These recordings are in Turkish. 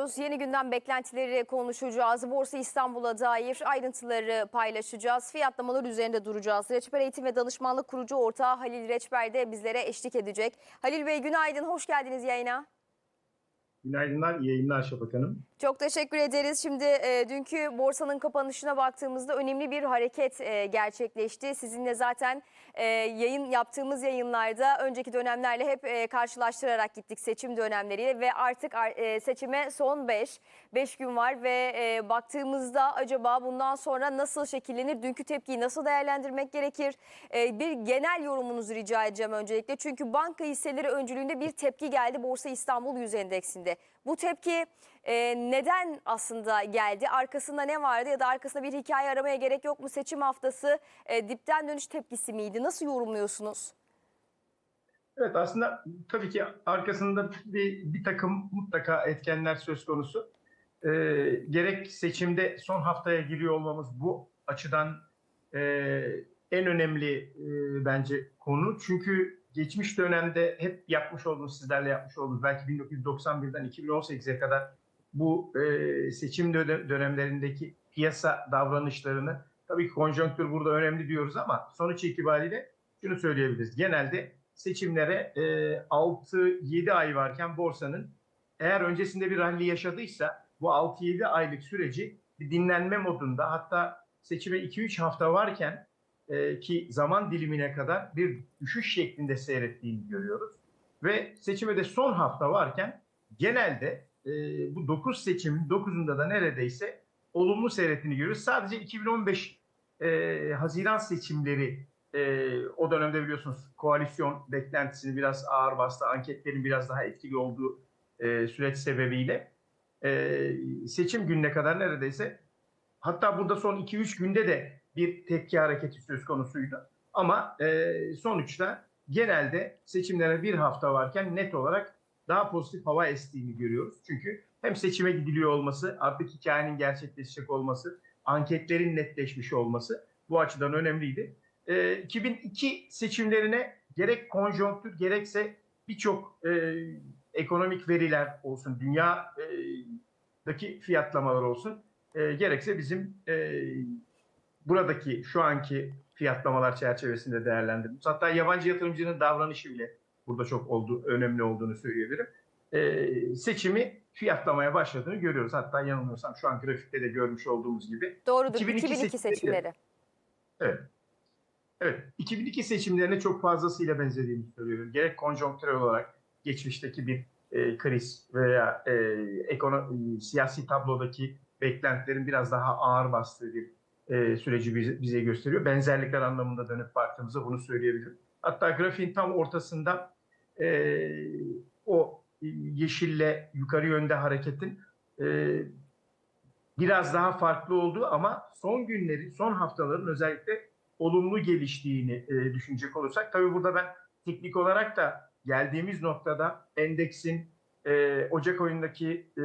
ediyoruz. Yeni günden beklentileri konuşacağız. Borsa İstanbul'a dair ayrıntıları paylaşacağız. Fiyatlamalar üzerinde duracağız. Reçber Eğitim ve Danışmanlık Kurucu Ortağı Halil Reçber de bizlere eşlik edecek. Halil Bey günaydın, hoş geldiniz yayına. Günaydınlar, iyi yayınlar Şafak Hanım. Çok teşekkür ederiz. Şimdi e, dünkü borsanın kapanışına baktığımızda önemli bir hareket e, gerçekleşti. Sizinle zaten e, yayın yaptığımız yayınlarda önceki dönemlerle hep e, karşılaştırarak gittik seçim dönemleriyle ve artık ar- e, seçime son 5 5 gün var ve e, baktığımızda acaba bundan sonra nasıl şekillenir? Dünkü tepkiyi nasıl değerlendirmek gerekir? E, bir genel yorumunuzu rica edeceğim öncelikle. Çünkü banka hisseleri öncülüğünde bir tepki geldi Borsa İstanbul Yüz Endeksinde. Bu tepki e, neden aslında geldi? Arkasında ne vardı ya da arkasında bir hikaye aramaya gerek yok mu? Seçim haftası e, dipten dönüş tepkisi miydi? Nasıl yorumluyorsunuz? Evet aslında tabii ki arkasında bir, bir takım mutlaka etkenler söz konusu. Ee, gerek seçimde son haftaya giriyor olmamız bu açıdan e, en önemli e, bence konu. Çünkü geçmiş dönemde hep yapmış olduğumuz, sizlerle yapmış olduğumuz belki 1991'den 2018'e kadar bu e, seçim dönem- dönemlerindeki piyasa davranışlarını tabii ki konjonktür burada önemli diyoruz ama sonuç itibariyle şunu söyleyebiliriz. Genelde seçimlere e, 6-7 ay varken borsanın eğer öncesinde bir rally yaşadıysa bu 6-7 aylık süreci bir dinlenme modunda hatta seçime 2-3 hafta varken e, ki zaman dilimine kadar bir düşüş şeklinde seyrettiğini görüyoruz. Ve seçime de son hafta varken genelde e, bu 9 seçimin 9'unda da neredeyse olumlu seyrettiğini görüyoruz. Sadece 2015 e, Haziran seçimleri e, o dönemde biliyorsunuz koalisyon beklentisini biraz ağır bastı. Anketlerin biraz daha etkili olduğu e, süreç sebebiyle e, seçim gününe kadar neredeyse hatta burada son 2-3 günde de bir tepki hareketi söz konusuydu. Ama e, sonuçta genelde seçimlere bir hafta varken net olarak daha pozitif hava estiğini görüyoruz. Çünkü hem seçime gidiliyor olması, artık hikayenin gerçekleşecek olması, anketlerin netleşmiş olması bu açıdan önemliydi. E, 2002 seçimlerine gerek konjonktür gerekse birçok e, ekonomik veriler olsun, dünyadaki fiyatlamalar olsun, e, gerekse bizim e, buradaki şu anki fiyatlamalar çerçevesinde değerlendirdiğimiz, hatta yabancı yatırımcının davranışı bile burada çok oldu, önemli olduğunu söyleyebilirim. E, seçimi fiyatlamaya başladığını görüyoruz. Hatta yanılmıyorsam şu an grafikte de görmüş olduğumuz gibi Doğrudur 2002 2002, seçimleri. seçimleri. Evet. Evet. 2002 seçimlerine çok fazlasıyla benzediğini söylüyorum. Gerek konjonktürel olarak geçmişteki bir e, kriz veya e, ekono- e, siyasi tablodaki beklentilerin biraz daha ağır bastığı bir e, süreci bize, bize gösteriyor. Benzerlikler anlamında dönüp baktığımızda bunu söyleyebilirim. Hatta grafiğin tam ortasında e, o yeşille yukarı yönde hareketin e, biraz daha farklı olduğu ama son günlerin, son haftaların özellikle olumlu geliştiğini e, düşünecek olursak tabii burada ben teknik olarak da geldiğimiz noktada endeksin e, Ocak ayındaki e,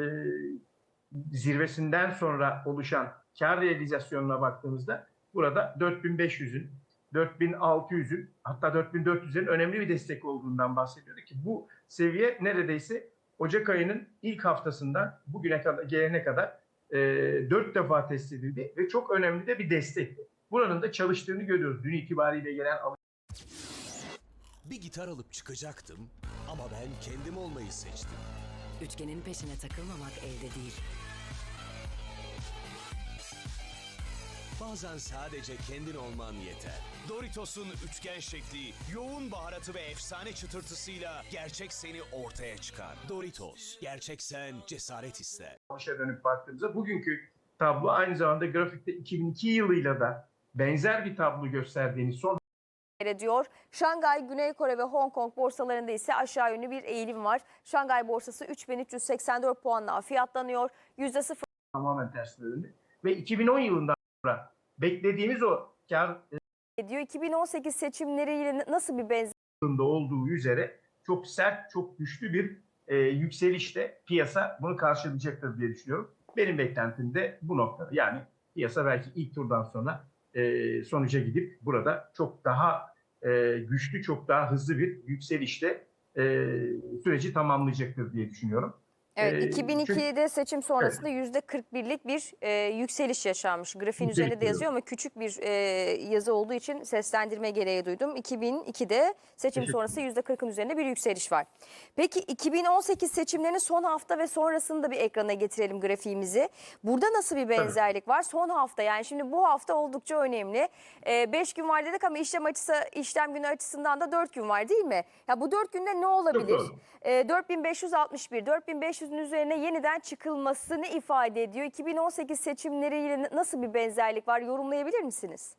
zirvesinden sonra oluşan kar realizasyonuna baktığımızda burada 4500'ün 4600'ün hatta 4400'ün önemli bir destek olduğundan bahsediyordu ki bu seviye neredeyse Ocak ayının ilk haftasından bugüne kadar gelene kadar e, 4 defa test edildi ve çok önemli de bir destek. Buranın da çalıştığını görüyoruz. Dün itibariyle gelen Bir gitar alıp çıkacaktım ama ben kendim olmayı seçtim. Üçgenin peşine takılmamak elde değil. Bazen sadece kendin olman yeter. Doritos'un üçgen şekli, yoğun baharatı ve efsane çıtırtısıyla gerçek seni ortaya çıkar. Doritos, gerçek sen cesaret ister. çalışa dönüp baktığımızda bugünkü tablo aynı zamanda grafikte 2002 yılıyla da benzer bir tablo gösterdiğini son ediyor. Şangay, Güney Kore ve Hong Kong borsalarında ise aşağı yönlü bir eğilim var. Şangay borsası 3384 puanla fiyatlanıyor. %0 tamamen tersine döndü. Ve 2010 yılından sonra beklediğimiz o kar ediyor. 2018 seçimleriyle nasıl bir benzer yılında olduğu üzere çok sert, çok güçlü bir e, yükselişte piyasa bunu karşılayacaktır diye düşünüyorum. Benim beklentim de bu noktada. Yani piyasa belki ilk turdan sonra e, sonuca gidip burada çok daha e, güçlü, çok daha hızlı bir yükselişte e, süreci tamamlayacaktır diye düşünüyorum. Evet, Ee, 2002'de seçim sonrasında yüzde 41'lik bir e, yükseliş yaşanmış. Grafiğin üzerinde de yazıyor ama küçük bir e, yazı olduğu için seslendirme gereği duydum. 2002'de seçim sonrası yüzde 40'ın üzerinde bir yükseliş var. Peki 2018 seçimlerinin son hafta ve sonrasını da bir ekrana getirelim grafiğimizi. Burada nasıl bir benzerlik var? Son hafta yani şimdi bu hafta oldukça önemli. 5 gün var dedik ama işlem açısı işlem günü açısından da 4 gün var değil mi? Ya bu 4 günde ne olabilir? E, 4561, 4500'ün üzerine yeniden çıkılmasını ifade ediyor. 2018 seçimleriyle nasıl bir benzerlik var yorumlayabilir misiniz?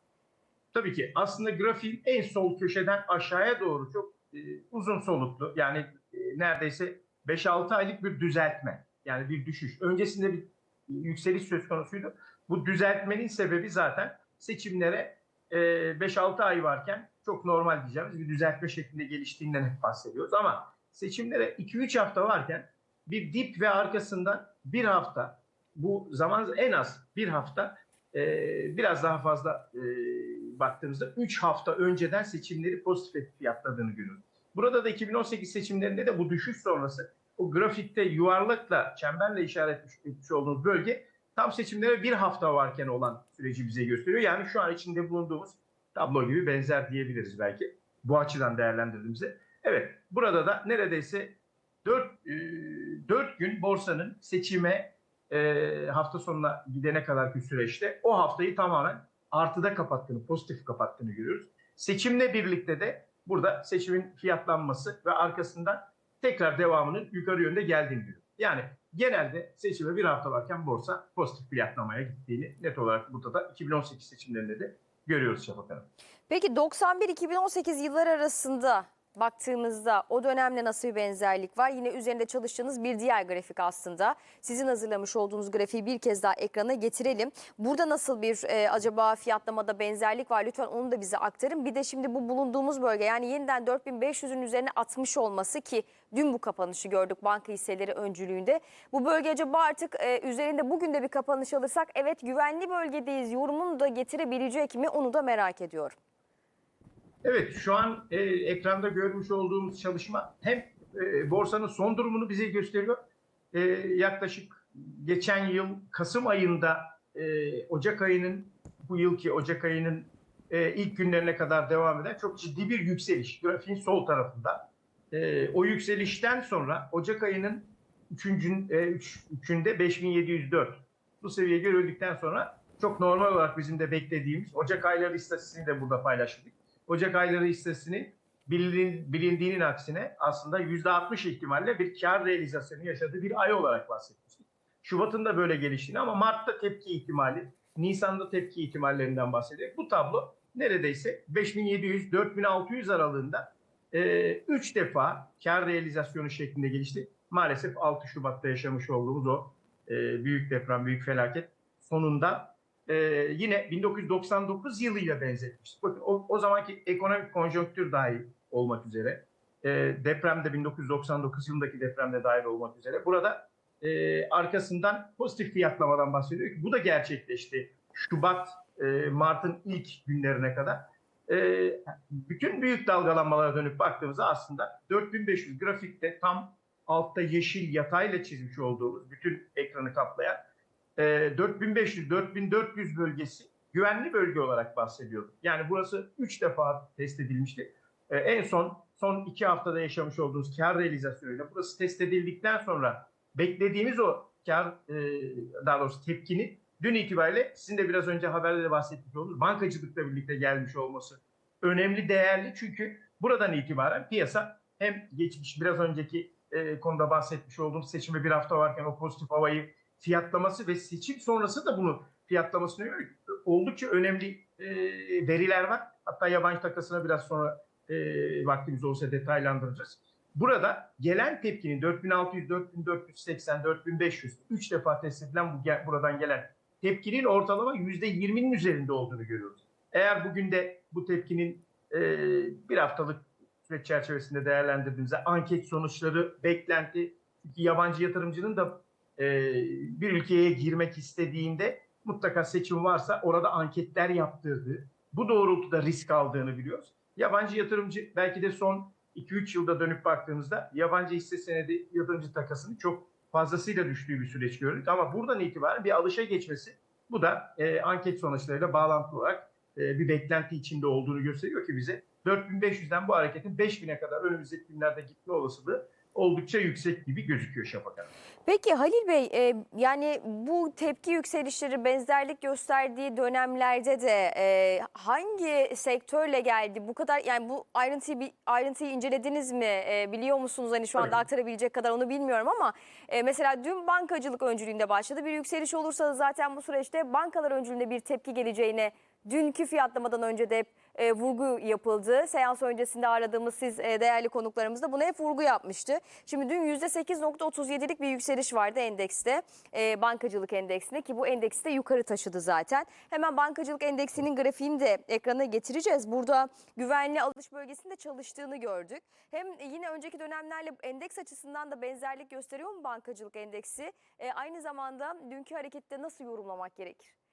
Tabii ki aslında grafiğin en sol köşeden aşağıya doğru çok e, uzun soluklu yani e, neredeyse 5-6 aylık bir düzeltme yani bir düşüş. Öncesinde bir yükseliş söz konusuydu. Bu düzeltmenin sebebi zaten seçimlere e, 5-6 ay varken çok normal diyeceğimiz bir düzeltme şeklinde geliştiğinden hep bahsediyoruz. Ama seçimlere 2-3 hafta varken bir dip ve arkasından bir hafta bu zaman en az bir hafta e, biraz daha fazla e, baktığımızda 3 hafta önceden seçimleri pozitif fiyatladığını görüyoruz. Burada da 2018 seçimlerinde de bu düşüş sonrası o grafikte yuvarlakla, çemberle işaret etmiş olduğumuz bölge tam seçimlere bir hafta varken olan süreci bize gösteriyor. Yani şu an içinde bulunduğumuz tablo gibi benzer diyebiliriz belki bu açıdan değerlendirdiğimizde. Evet burada da neredeyse 4, 4 gün borsanın seçime e, hafta sonuna gidene kadarki süreçte o haftayı tamamen artıda kapattığını, pozitif kapattığını görüyoruz. Seçimle birlikte de burada seçimin fiyatlanması ve arkasından tekrar devamının yukarı yönde geldiğini görüyoruz. Yani genelde seçime bir hafta varken borsa pozitif fiyatlamaya gittiğini net olarak burada da 2018 seçimlerinde de görüyoruz Şafak Hanım. Peki 91-2018 yıllar arasında baktığımızda o dönemle nasıl bir benzerlik var? Yine üzerinde çalıştığınız bir diğer grafik aslında. Sizin hazırlamış olduğunuz grafiği bir kez daha ekrana getirelim. Burada nasıl bir e, acaba fiyatlamada benzerlik var? Lütfen onu da bize aktarın. Bir de şimdi bu bulunduğumuz bölge yani yeniden 4500'ün üzerine atmış olması ki dün bu kapanışı gördük banka hisseleri öncülüğünde. Bu bölge acaba artık e, üzerinde bugün de bir kapanış alırsak evet güvenli bölgedeyiz yorumunu da getirebilecek mi onu da merak ediyorum. Evet şu an e, ekranda görmüş olduğumuz çalışma hem e, borsanın son durumunu bize gösteriyor. E, yaklaşık geçen yıl Kasım ayında e, Ocak ayının bu yılki Ocak ayının e, ilk günlerine kadar devam eden çok ciddi bir yükseliş. Grafiğin sol tarafında. E, o yükselişten sonra Ocak ayının 3. E, üç, üçünde 5704 bu seviye görüldükten sonra çok normal olarak bizim de beklediğimiz Ocak ayları istatistiğini de burada paylaştık. Ocak ayları bilin, bilindiğinin aksine aslında %60 ihtimalle bir kar realizasyonu yaşadığı bir ay olarak bahsetmiştik. Şubat'ın da böyle geliştiğini ama Mart'ta tepki ihtimali, Nisan'da tepki ihtimallerinden bahsediyoruz. Bu tablo neredeyse 5700-4600 aralığında 3 e, defa kar realizasyonu şeklinde gelişti. Maalesef 6 Şubat'ta yaşamış olduğumuz o e, büyük deprem, büyük felaket sonunda e, yine 1999 yılıyla benzetmiştik. Bakın o, o zamanki ekonomik konjonktür dahil olmak üzere, e, depremde 1999 yılındaki depremde dahil olmak üzere burada e, arkasından pozitif fiyatlamadan bahsediyor ki bu da gerçekleşti. Şubat, e, Mart'ın ilk günlerine kadar. E, bütün büyük dalgalanmalara dönüp baktığımızda aslında 4500 grafikte tam altta yeşil yatayla çizmiş olduğumuz bütün ekranı kaplayan e, 4500-4400 bölgesi güvenli bölge olarak bahsediyordu. Yani burası 3 defa test edilmişti. E, en son son 2 haftada yaşamış olduğumuz kar realizasyonuyla burası test edildikten sonra beklediğimiz o kar e, daha doğrusu tepkinin dün itibariyle sizin de biraz önce haberde de bahsetmiş olduğunuz bankacılıkla birlikte gelmiş olması önemli, değerli. Çünkü buradan itibaren piyasa hem geçmiş biraz önceki e, konuda bahsetmiş olduğum seçime bir hafta varken o pozitif havayı fiyatlaması ve seçim sonrası da bunu fiyatlamasına yönelik oldukça önemli e, veriler var. Hatta yabancı takasına biraz sonra e, vaktimiz olsa detaylandıracağız. Burada gelen tepkinin 4600, 4480, 4500 3 defa test edilen bu buradan gelen tepkinin ortalama %20'nin üzerinde olduğunu görüyoruz. Eğer bugün de bu tepkinin e, bir haftalık süreç çerçevesinde değerlendirdiğimizde anket sonuçları, beklenti, yabancı yatırımcının da e, bir ülkeye girmek istediğinde mutlaka seçim varsa orada anketler yaptırdığı, bu doğrultuda risk aldığını biliyoruz. Yabancı yatırımcı belki de son 2-3 yılda dönüp baktığımızda yabancı hisse senedi yatırımcı takasını çok fazlasıyla düştüğü bir süreç gördük. Ama buradan itibaren bir alışa geçmesi bu da e, anket sonuçlarıyla bağlantılı olarak e, bir beklenti içinde olduğunu gösteriyor ki bize 4500'den bu hareketin 5000'e kadar önümüzdeki günlerde gitme olasılığı oldukça yüksek gibi gözüküyor Şafak Hanım. Peki Halil Bey e, yani bu tepki yükselişleri benzerlik gösterdiği dönemlerde de e, hangi sektörle geldi? Bu kadar yani bu ayrıntıyı ayrıntıyı incelediniz mi? E, biliyor musunuz hani şu anda Tabii. aktarabilecek kadar onu bilmiyorum ama e, mesela dün bankacılık öncülüğünde başladı. Bir yükseliş olursa da zaten bu süreçte bankalar öncülüğünde bir tepki geleceğine dünkü fiyatlamadan önce de hep e, vurgu yapıldı. Seans öncesinde aradığımız siz e, değerli konuklarımız da buna hep vurgu yapmıştı. Şimdi dün %8.37'lik bir yükseliş vardı endekste, e, bankacılık endeksinde ki bu endeksi de yukarı taşıdı zaten. Hemen bankacılık endeksinin grafiğini de ekrana getireceğiz. Burada güvenli alış bölgesinde çalıştığını gördük. Hem yine önceki dönemlerle endeks açısından da benzerlik gösteriyor mu bankacılık endeksi? E, aynı zamanda dünkü harekette nasıl yorumlamak gerekir?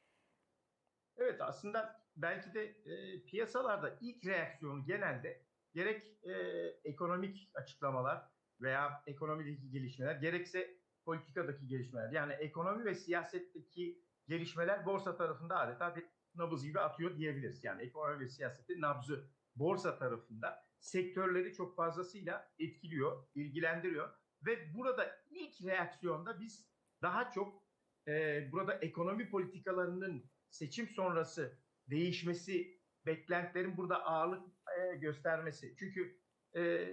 Evet aslında belki de e, piyasalarda ilk reaksiyonu genelde gerek e, ekonomik açıklamalar veya ekonomideki gelişmeler gerekse politikadaki gelişmeler yani ekonomi ve siyasetteki gelişmeler borsa tarafında adeta bir nabız gibi atıyor diyebiliriz. Yani ekonomi ve siyasetin nabzı borsa tarafında sektörleri çok fazlasıyla etkiliyor, ilgilendiriyor ve burada ilk reaksiyonda biz daha çok e, burada ekonomi politikalarının seçim sonrası değişmesi, beklentilerin burada ağırlık e, göstermesi. Çünkü e,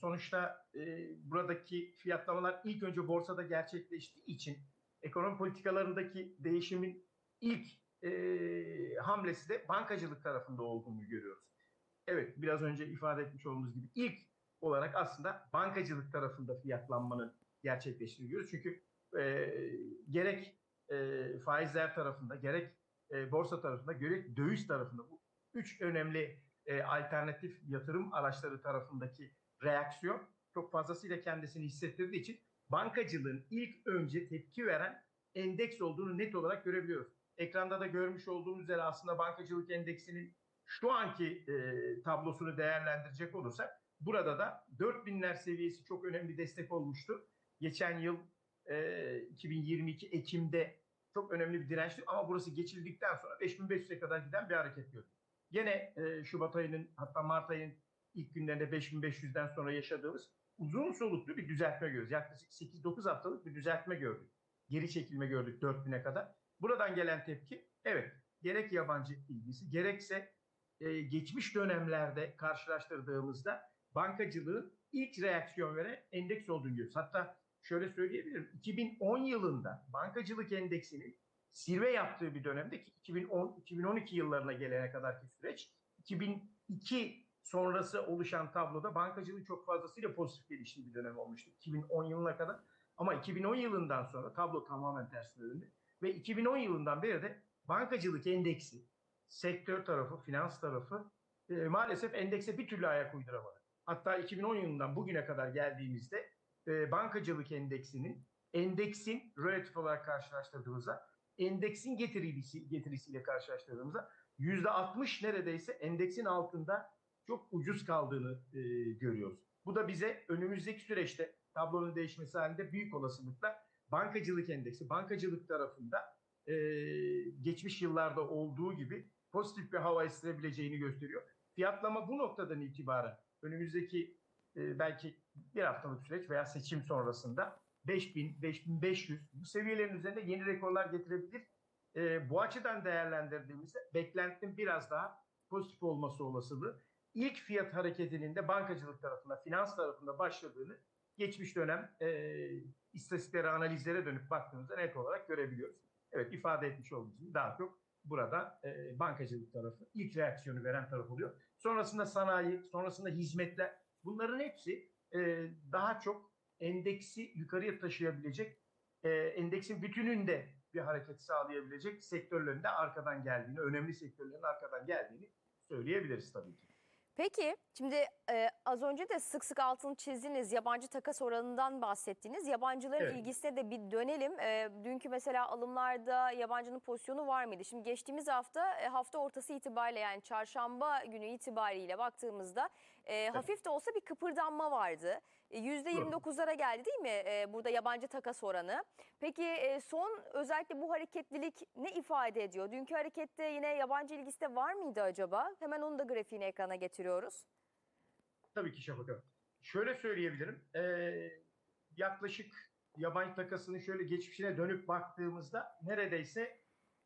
sonuçta e, buradaki fiyatlamalar ilk önce borsada gerçekleştiği için ekonomi politikalarındaki değişimin ilk hamlesi de bankacılık tarafında olduğunu görüyoruz. Evet biraz önce ifade etmiş olduğumuz gibi ilk olarak aslında bankacılık tarafında fiyatlanmanın gerçekleştiğini görüyoruz. Çünkü e, gerek e, faizler tarafında gerek e, borsa tarafında gerek döviz tarafında bu üç önemli e, alternatif yatırım araçları tarafındaki reaksiyon çok fazlasıyla kendisini hissettirdiği için bankacılığın ilk önce tepki veren endeks olduğunu net olarak görebiliyoruz. Ekranda da görmüş olduğumuz üzere aslında bankacılık endeksinin şu anki e, tablosunu değerlendirecek olursak burada da 4000'ler seviyesi çok önemli destek olmuştu. Geçen yıl e, 2022 Ekim'de çok önemli bir dirençti ama burası geçildikten sonra 5500'e kadar giden bir hareket gördük. Yine e, Şubat ayının hatta Mart ayının ilk günlerinde 5500'den sonra yaşadığımız uzun soluklu bir düzeltme görüyoruz. Yaklaşık 8-9 haftalık bir düzeltme gördük. Geri çekilme gördük 4000'e kadar. Buradan gelen tepki evet gerek yabancı ilgisi gerekse e, geçmiş dönemlerde karşılaştırdığımızda bankacılığın ilk reaksiyon veren endeks olduğunu görüyoruz. Hatta şöyle söyleyebilirim. 2010 yılında bankacılık endeksinin zirve yaptığı bir dönemde ki 2010-2012 yıllarına gelene kadarki süreç 2002 sonrası oluşan tabloda bankacılık çok fazlasıyla pozitif geliştiği bir dönem olmuştu. 2010 yılına kadar. Ama 2010 yılından sonra tablo tamamen tersine döndü. Ve 2010 yılından beri de bankacılık endeksi, sektör tarafı, finans tarafı e, maalesef endekse bir türlü ayak uyduramadı. Hatta 2010 yılından bugüne kadar geldiğimizde e, bankacılık endeksinin endeksin relatif olarak karşılaştırdığımızda endeksin getirisi, getirisiyle karşılaştırdığımızda yüzde 60 neredeyse endeksin altında çok ucuz kaldığını e, görüyoruz. Bu da bize önümüzdeki süreçte tablonun değişmesi halinde büyük olasılıkla bankacılık endeksi, bankacılık tarafında e, geçmiş yıllarda olduğu gibi pozitif bir hava estirebileceğini gösteriyor. Fiyatlama bu noktadan itibaren önümüzdeki e, belki bir haftalık süreç veya seçim sonrasında 5000, 5500 bu seviyelerin üzerinde yeni rekorlar getirebilir. E, bu açıdan değerlendirdiğimizde beklentinin biraz daha pozitif olması olasılığı ilk fiyat hareketinin de bankacılık tarafında, finans tarafında başladığını geçmiş dönem e, istatistiklere, analizlere dönüp baktığımızda net olarak görebiliyoruz. Evet ifade etmiş olduğumuz daha çok burada e, bankacılık tarafı ilk reaksiyonu veren taraf oluyor. Sonrasında sanayi, sonrasında hizmetler bunların hepsi e, daha çok endeksi yukarıya taşıyabilecek, e, endeksin bütününde bir hareket sağlayabilecek sektörlerin de arkadan geldiğini, önemli sektörlerin arkadan geldiğini söyleyebiliriz tabii ki. Peki şimdi e, az önce de sık sık altını çizdiniz yabancı takas oranından bahsettiniz. Yabancıların Evet. ilgisine de bir dönelim. E, dünkü mesela alımlarda yabancının pozisyonu var mıydı? Şimdi geçtiğimiz hafta e, hafta ortası itibariyle yani çarşamba günü itibariyle baktığımızda e, hafif de olsa bir kıpırdanma vardı. E, %29'lara geldi değil mi e, burada yabancı takas oranı? Peki e, son özellikle bu hareketlilik ne ifade ediyor? Dünkü harekette yine yabancı ilgisi de var mıydı acaba? Hemen onu da grafiğini ekrana getiriyoruz. Tabii ki Şafak Hanım. Şöyle söyleyebilirim. Ee, yaklaşık yabancı takasının şöyle geçmişine dönüp baktığımızda neredeyse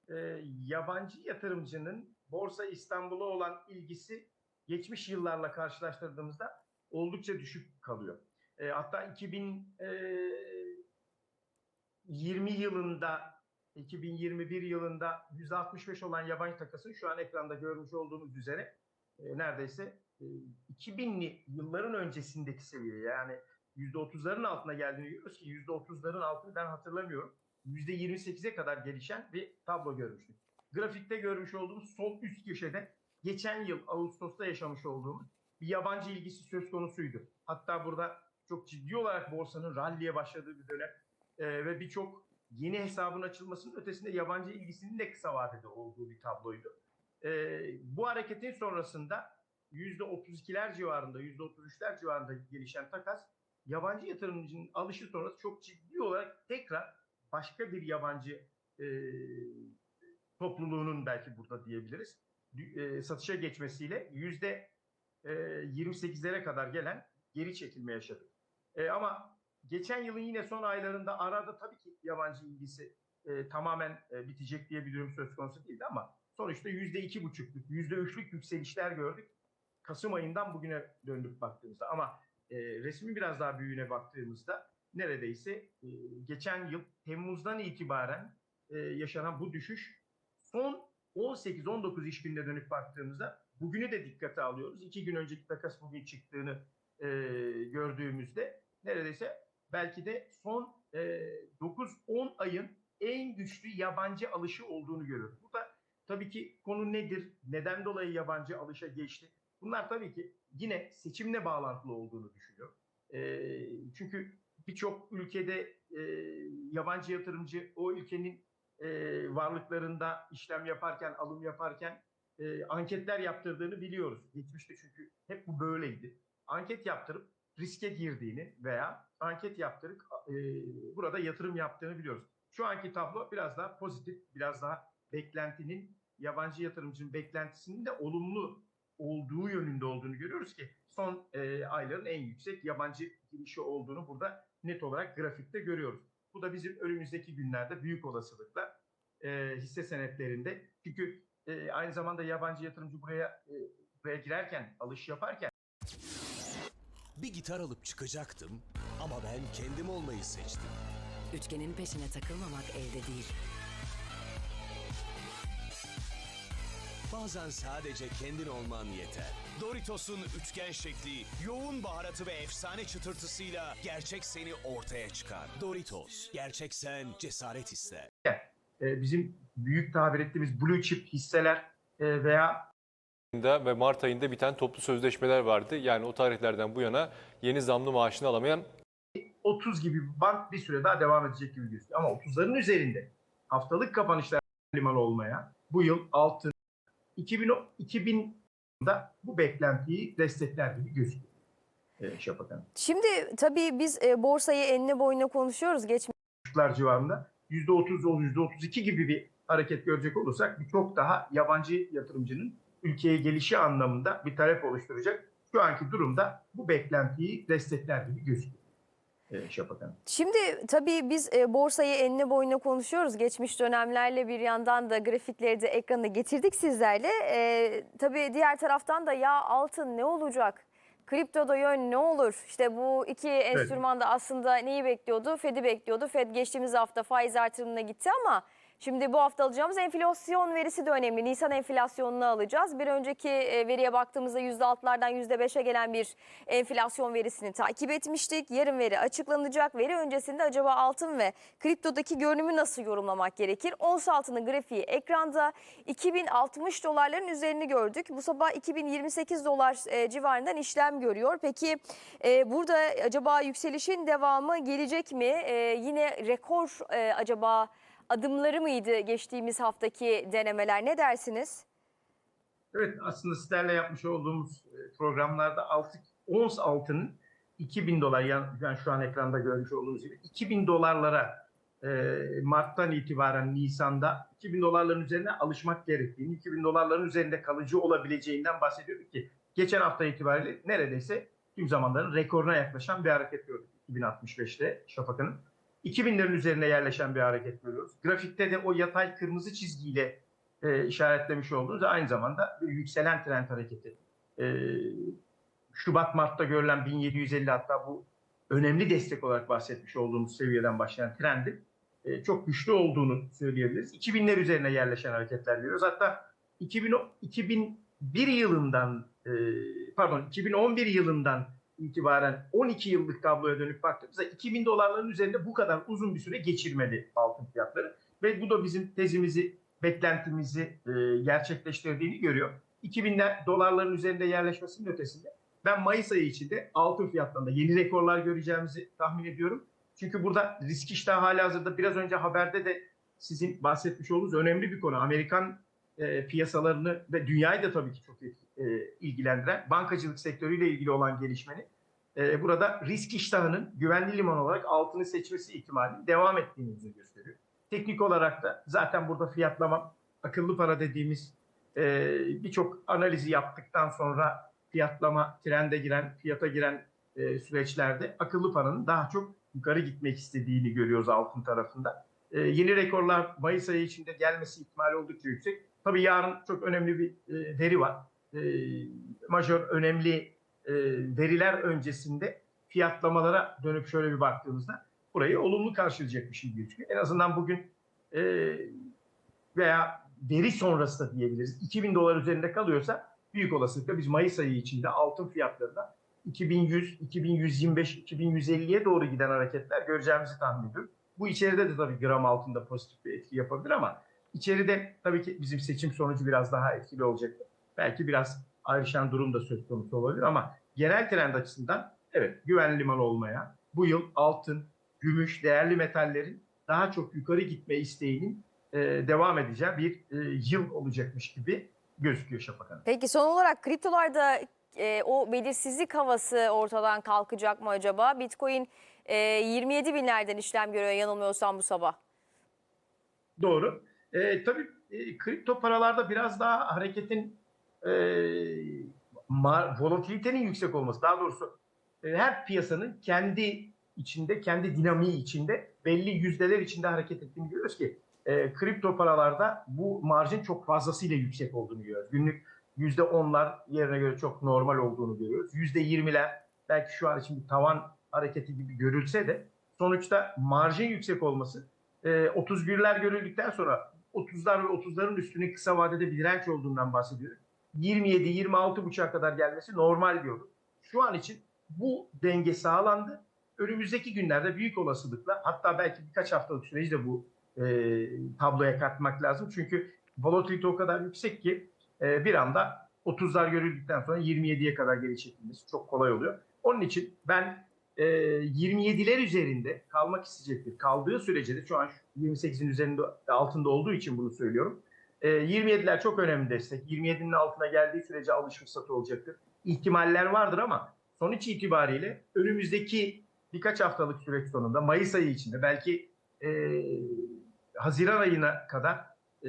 e, yabancı yatırımcının Borsa İstanbul'a olan ilgisi geçmiş yıllarla karşılaştırdığımızda oldukça düşük kalıyor. E, hatta 2020 yılında 2021 yılında %65 olan yabancı takasın şu an ekranda görmüş olduğumuz üzere e, neredeyse e, 2000'li yılların öncesindeki seviye yani %30'ların altına geldiğini görüyoruz ki %30'ların altını ben hatırlamıyorum. %28'e kadar gelişen bir tablo görmüştük. Grafikte görmüş olduğumuz sol üst köşede geçen yıl Ağustos'ta yaşamış olduğumuz bir yabancı ilgisi söz konusuydu. Hatta burada çok ciddi olarak borsanın ralliye başladığı bir dönem e, ve birçok yeni hesabın açılmasının ötesinde yabancı ilgisinin de kısa vadede olduğu bir tabloydu. E, bu hareketin sonrasında %32'ler civarında, %33'ler civarında gelişen takas yabancı yatırımcının alışı sonrası çok ciddi olarak tekrar başka bir yabancı e, topluluğunun belki burada diyebiliriz e, satışa geçmesiyle yüzde e, 28'lere kadar gelen geri çekilme yaşadık. E, ama geçen yılın yine son aylarında arada tabii ki yabancı ilgisi e, tamamen e, bitecek diye bir durum söz konusu değildi ama sonuçta yüzde iki buçukluk, yüzde üçlük yükselişler gördük. Kasım ayından bugüne döndük baktığımızda ama e, resmin biraz daha büyüğüne baktığımızda neredeyse e, geçen yıl Temmuz'dan itibaren e, yaşanan bu düşüş son 18-19 iş gününe dönüp baktığımızda bugünü de dikkate alıyoruz. İki gün önceki takas bugün çıktığını e, gördüğümüzde neredeyse belki de son e, 9-10 ayın en güçlü yabancı alışı olduğunu görüyoruz. Burada tabii ki konu nedir? Neden dolayı yabancı alışa geçti? Bunlar tabii ki yine seçimle bağlantılı olduğunu düşünüyorum. E, çünkü birçok ülkede e, yabancı yatırımcı o ülkenin e, varlıklarında işlem yaparken, alım yaparken e, anketler yaptırdığını biliyoruz. Geçmişte çünkü hep bu böyleydi. Anket yaptırıp riske girdiğini veya anket yaptırıp e, burada yatırım yaptığını biliyoruz. Şu anki tablo biraz daha pozitif, biraz daha beklentinin, yabancı yatırımcının beklentisinin de olumlu olduğu yönünde olduğunu görüyoruz ki son e, ayların en yüksek yabancı girişi olduğunu burada net olarak grafikte görüyoruz. Bu da bizim önümüzdeki günlerde büyük olasılıkla e, hisse senetlerinde çünkü e, aynı zamanda yabancı yatırımcı buraya e, buraya girerken alış yaparken Bir gitar alıp çıkacaktım ama ben kendim olmayı seçtim. Üçgenin peşine takılmamak elde değil. Bazen sadece kendin olman yeter. Doritos'un üçgen şekli, yoğun baharatı ve efsane çıtırtısıyla gerçek seni ortaya çıkar. Doritos, gerçek sen cesaret ister. e, bizim büyük tabir ettiğimiz blue chip hisseler e, veya ayında ve Mart ayında biten toplu sözleşmeler vardı. Yani o tarihlerden bu yana yeni zamlı maaşını alamayan 30 gibi bir bank bir süre daha devam edecek gibi gözüküyor. Ama 30'ların üzerinde haftalık kapanışlar liman olmaya bu yıl altın 2000 2000'da bu beklentiyi destekler gibi gözüküyor. E, Şafak Hanım. Şimdi tabii biz e, borsayı enine boyuna konuşuyoruz. Geçmiş buçuklar civarında %30 %32 gibi bir hareket görecek olursak bir çok daha yabancı yatırımcının ülkeye gelişi anlamında bir talep oluşturacak. Şu anki durumda bu beklentiyi destekler gibi gözüküyor. Şafak Hanım. Şimdi tabii biz e, borsayı enine boyuna konuşuyoruz. Geçmiş dönemlerle bir yandan da grafikleri de ekrana getirdik sizlerle. E, tabii diğer taraftan da ya altın ne olacak? Kriptoda yön ne olur? İşte bu iki enstrüman da aslında neyi bekliyordu? Fed'i bekliyordu. Fed geçtiğimiz hafta faiz artırımına gitti ama şimdi bu hafta alacağımız enflasyon verisi de önemli. Nisan enflasyonunu alacağız. Bir önceki e, veriye baktığımızda %6'lardan %5'e gelen bir enflasyon verisini takip etmiştik. Yarın veri açıklanacak. Veri öncesinde acaba altın ve kriptodaki görünümü nasıl yorumlamak gerekir? Ons altının grafiği ekranda 2060 dolarların üzerini gördük. Bu sabah 2028 dolar e, civarından işlem görüyor. Peki e, burada acaba yükselişin devamı gelecek mi? Yine rekor acaba adımları mıydı geçtiğimiz haftaki denemeler? Ne dersiniz? Evet aslında sizlerle yapmış olduğumuz e, programlarda altı, ons altının 2000 dolar yani şu an ekranda görmüş olduğunuz gibi 2000 dolarlara e, Mart'tan itibaren Nisan'da 2000 dolarların üzerine alışmak gerektiğini, 2000 dolarların üzerinde kalıcı olabileceğinden bahsediyorduk ki geçen hafta itibariyle neredeyse tüm zamanların rekoruna yaklaşan bir hareket gördük 2065'te Şafak Hanım. 2000'lerin üzerine yerleşen bir hareket görüyoruz. Grafikte de o yatay kırmızı çizgiyle e, işaretlemiş olduğunuz aynı zamanda yükselen trend hareketi. E, Şubat Mart'ta görülen 1750 hatta bu önemli destek olarak bahsetmiş olduğumuz seviyeden başlayan trendin e, çok güçlü olduğunu söyleyebiliriz. 2000'ler üzerine yerleşen hareketler görüyoruz. Hatta 2000, 2001 yılından e, pardon 2011 yılından itibaren 12 yıllık tabloya dönüp baktığımızda 2000 dolarların üzerinde bu kadar uzun bir süre geçirmedi altın fiyatları. Ve bu da bizim tezimizi, beklentimizi e, gerçekleştirdiğini görüyor. 2000 dolarların üzerinde yerleşmesinin ötesinde ben Mayıs ayı içinde altın fiyatlarında yeni rekorlar göreceğimizi tahmin ediyorum. Çünkü burada risk iştahı hala hazırda biraz önce haberde de sizin bahsetmiş olduğunuz önemli bir konu. Amerikan e, piyasalarını ve dünyayı da tabii ki çok e, ilgilendiren bankacılık sektörüyle ilgili olan gelişmenin e, burada risk iştahının güvenli liman olarak altını seçmesi ihtimalinin devam ettiğini gösteriyor. Teknik olarak da zaten burada fiyatlama akıllı para dediğimiz e, birçok analizi yaptıktan sonra fiyatlama trende giren, fiyata giren e, süreçlerde akıllı paranın daha çok yukarı gitmek istediğini görüyoruz altın tarafında. E, yeni rekorlar Mayıs ayı içinde gelmesi ihtimali oldukça yüksek. Tabii yarın çok önemli bir e, veri var. E, majör önemli e, veriler öncesinde fiyatlamalara dönüp şöyle bir baktığımızda burayı olumlu karşılayacakmış gibi gözüküyor. En azından bugün e, veya veri sonrası da diyebiliriz. 2000 dolar üzerinde kalıyorsa büyük olasılıkla biz Mayıs ayı içinde altın fiyatlarında 2100, 2125, 2150'ye doğru giden hareketler göreceğimizi tahmin ediyorum. Bu içeride de tabii gram altında pozitif bir etki yapabilir ama içeride tabii ki bizim seçim sonucu biraz daha etkili olacaktır. Belki biraz ayrışan durum da söz konusu olabilir ama genel trend açısından evet güvenli liman olmaya, bu yıl altın, gümüş, değerli metallerin daha çok yukarı gitme isteğinin e, devam edeceği bir e, yıl olacakmış gibi gözüküyor Şafak Hanım. Peki son olarak kriptolarda e, o belirsizlik havası ortadan kalkacak mı acaba? Bitcoin e, 27 binlerden işlem görüyor yanılmıyorsam bu sabah. Doğru. E, tabii e, kripto paralarda biraz daha hareketin e, volatilitenin yüksek olması. Daha doğrusu e, her piyasanın kendi içinde, kendi dinamiği içinde belli yüzdeler içinde hareket ettiğini görüyoruz ki e, kripto paralarda bu marjin çok fazlasıyla yüksek olduğunu görüyoruz. Günlük yüzde onlar yerine göre çok normal olduğunu görüyoruz. Yüzde yirmiler belki şu an için bir tavan hareketi gibi görülse de sonuçta marjin yüksek olması e, 31'ler görüldükten sonra 30'lar ve 30'ların üstüne kısa vadede bir direnç olduğundan bahsediyoruz. 27 buçuğa kadar gelmesi normal diyoruz. Şu an için bu denge sağlandı. Önümüzdeki günlerde büyük olasılıkla hatta belki birkaç haftalık süreci de bu e, tabloya katmak lazım. Çünkü volatilite o kadar yüksek ki e, bir anda 30'lar görüldükten sonra 27'ye kadar geri çekilmesi çok kolay oluyor. Onun için ben e, 27'ler üzerinde kalmak isteyecektir. Kaldığı sürece de şu an 28'in üzerinde altında olduğu için bunu söylüyorum. E, 27'ler çok önemli destek. 27'nin altına geldiği sürece alış fırsatı olacaktır. İhtimaller vardır ama sonuç itibariyle önümüzdeki birkaç haftalık süreç sonunda Mayıs ayı içinde belki e, Haziran ayına kadar e,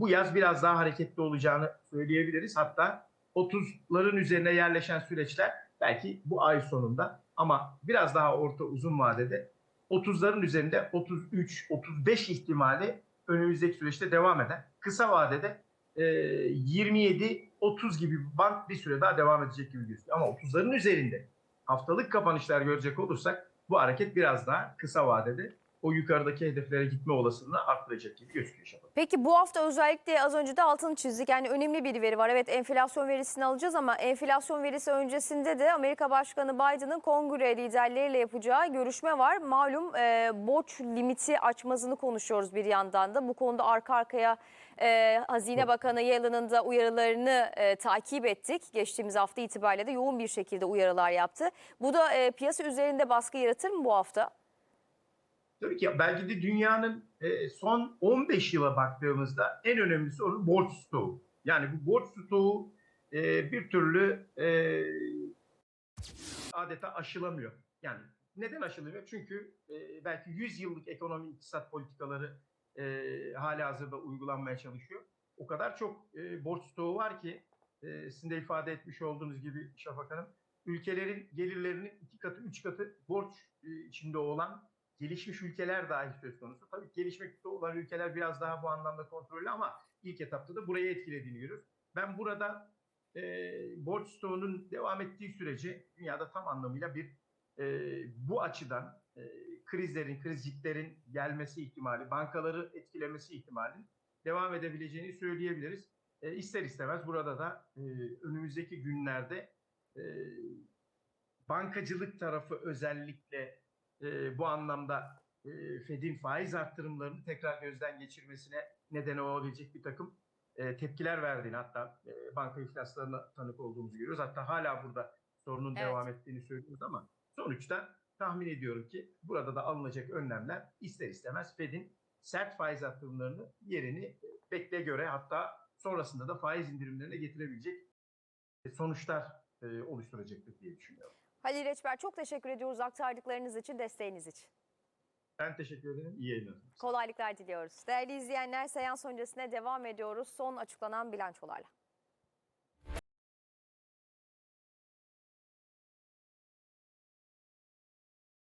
bu yaz biraz daha hareketli olacağını söyleyebiliriz. Hatta 30'ların üzerine yerleşen süreçler belki bu ay sonunda ama biraz daha orta uzun vadede 30'ların üzerinde 33-35 ihtimali önümüzdeki süreçte devam eder. Kısa vadede e, 27-30 gibi bir band bir süre daha devam edecek gibi gözüküyor. Ama 30'ların üzerinde haftalık kapanışlar görecek olursak bu hareket biraz daha kısa vadede o yukarıdaki hedeflere gitme olasılığını arttıracak gibi gözüküyor Şafak. Peki bu hafta özellikle az önce de altını çizdik. Yani önemli bir veri var. Evet enflasyon verisini alacağız ama enflasyon verisi öncesinde de Amerika Başkanı Biden'ın kongre liderleriyle yapacağı görüşme var. Malum e, borç limiti açmazını konuşuyoruz bir yandan da. Bu konuda arka arkaya e, Hazine Bakanı Yellen'ın da uyarılarını e, takip ettik. Geçtiğimiz hafta itibariyle de yoğun bir şekilde uyarılar yaptı. Bu da e, piyasa üzerinde baskı yaratır mı bu hafta? Tabii ki belki de dünyanın e, son 15 yıla baktığımızda en önemli sorun borç stoğu. Yani bu borç stoğu e, bir türlü e, adeta aşılamıyor. Yani neden aşılamıyor? Çünkü belki 100 yıllık ekonomi iktisat politikaları hala hazırda uygulanmaya çalışıyor. O kadar çok borç stoğu var ki sizin de ifade etmiş olduğunuz gibi Şafak Hanım, ülkelerin gelirlerinin iki katı, üç katı borç içinde olan gelişmiş ülkeler dahi söz konusu. Tabii gelişmekte olan ülkeler biraz daha bu anlamda kontrollü ama ilk etapta da burayı etkilediğini görüyoruz. Ben burada e, borç stoğunun devam ettiği sürece dünyada tam anlamıyla bir e, bu açıdan e, krizlerin, krizciklerin gelmesi ihtimali, bankaları etkilemesi ihtimalinin devam edebileceğini söyleyebiliriz. E, ister istemez burada da e, önümüzdeki günlerde e, bankacılık tarafı özellikle e, bu anlamda e, Fed'in faiz arttırımlarını tekrar gözden geçirmesine neden olabilecek bir takım e, tepkiler verdiğini hatta e, banka iflaslarına tanık olduğumuzu görüyoruz. Hatta hala burada sorunun Evet. devam ettiğini söylüyoruz ama sonuçta tahmin ediyorum ki burada da alınacak önlemler ister istemez Fed'in sert faiz arttırımlarını yerini bekle göre hatta sonrasında da faiz indirimlerine getirebilecek sonuçlar e, oluşturacaktır diye düşünüyorum. Halil Reçber çok teşekkür ediyoruz aktardıklarınız için, desteğiniz için. Ben teşekkür ederim. İyi yayınlar. Kolaylıklar diliyoruz. Değerli izleyenler seans öncesine devam ediyoruz. Son açıklanan bilançolarla.